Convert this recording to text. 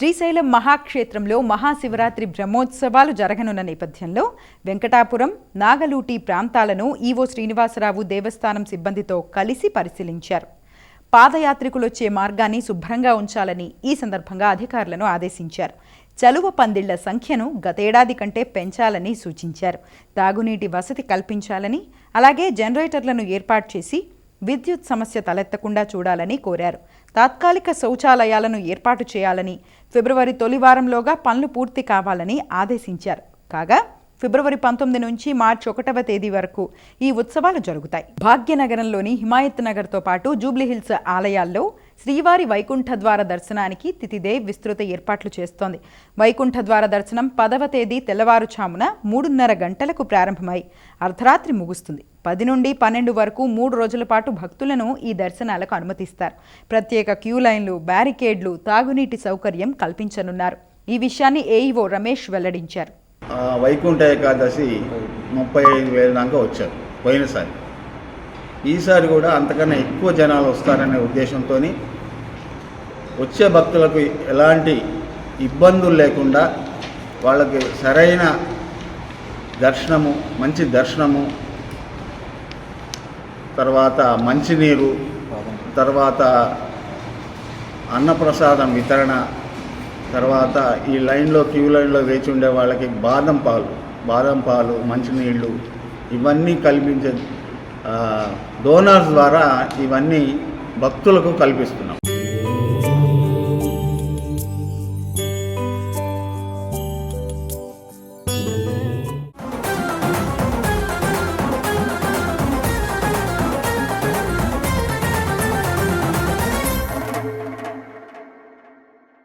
శ్రీశైలం మహాక్షేత్రంలో మహాశివరాత్రి బ్రహ్మోత్సవాలు జరగనున్న నేపథ్యంలో వెంకటాపురం నాగలూటి ప్రాంతాలను ఈవో శ్రీనివాసరావు దేవస్థానం సిబ్బందితో కలిసి పరిశీలించారు. పాదయాత్రికులొచ్చే మార్గాన్ని శుభ్రంగా ఉంచాలని ఈ సందర్భంగా అధికారులను ఆదేశించారు. చలువ పందిళ్ళ సంఖ్యను గతేడాది కంటే పెంచాలని సూచించారు. తాగునీటి వసతి కల్పించాలని అలాగే జనరేటర్లను ఏర్పాటు చేసి విద్యుత్ సమస్య తలెత్తకుండా చూడాలని కోరారు. తాత్కాలిక శౌచాలయాలను ఏర్పాటు చేయాలని ఫిబ్రవరి తొలి వారంలోగా పనులు పూర్తి కావాలని ఆదేశించారు. కాగా ఫిబ్రవరి పంతొమ్మిది నుంచి మార్చి ఒకటవ తేదీ వరకు ఈ ఉత్సవాలు జరుగుతాయి. భాగ్యనగరంలోని హిమాయత్ నగర్తో పాటు జూబ్లీహిల్స్ ఆలయాల్లో శ్రీవారి వైకుంఠ ద్వార దర్శనానికి తిథిదే విస్తృత ఏర్పాట్లు చేస్తోంది. వైకుంఠ ద్వార దర్శనం పదవ తేదీ తెల్లవారుఛామున మూడున్నర గంటలకు ప్రారంభమై అర్ధరాత్రి ముగుస్తుంది. పది నుండి పన్నెండు వరకు మూడు రోజుల పాటు భక్తులను ఈ దర్శనాలకు అనుమతిస్తారు. ప్రత్యేక క్యూ లైన్లు బ్యారికేడ్లు తాగునీటి సౌకర్యం కల్పించనున్నారు. ఈ విషయాన్ని ఏఈఓ రమేష్ వెల్లడించారు. వైకుంఠ ఏకాదశి ముప్పై ఐదు వేల దాకా వచ్చారు. పోయినసారి. ఈసారి కూడా అంతకన్నా ఎక్కువ జనాలు వస్తారనే ఉద్దేశంతో వచ్చే భక్తులకు ఎలాంటి ఇబ్బందులు లేకుండా వాళ్ళకి సరైన దర్శనము మంచి దర్శనము తర్వాత మంచినీరు తర్వాత అన్నప్రసాదం వితరణ తర్వాత ఈ లైన్లో క్యూ లైన్లో వేచి ఉండే వాళ్ళకి బాదం పాలు బాదం పాలు మంచినీళ్ళు ఇవన్నీ కల్పించే డోనర్స్ ద్వారా ఇవన్నీ భక్తులకు కల్పిస్తున్నాం.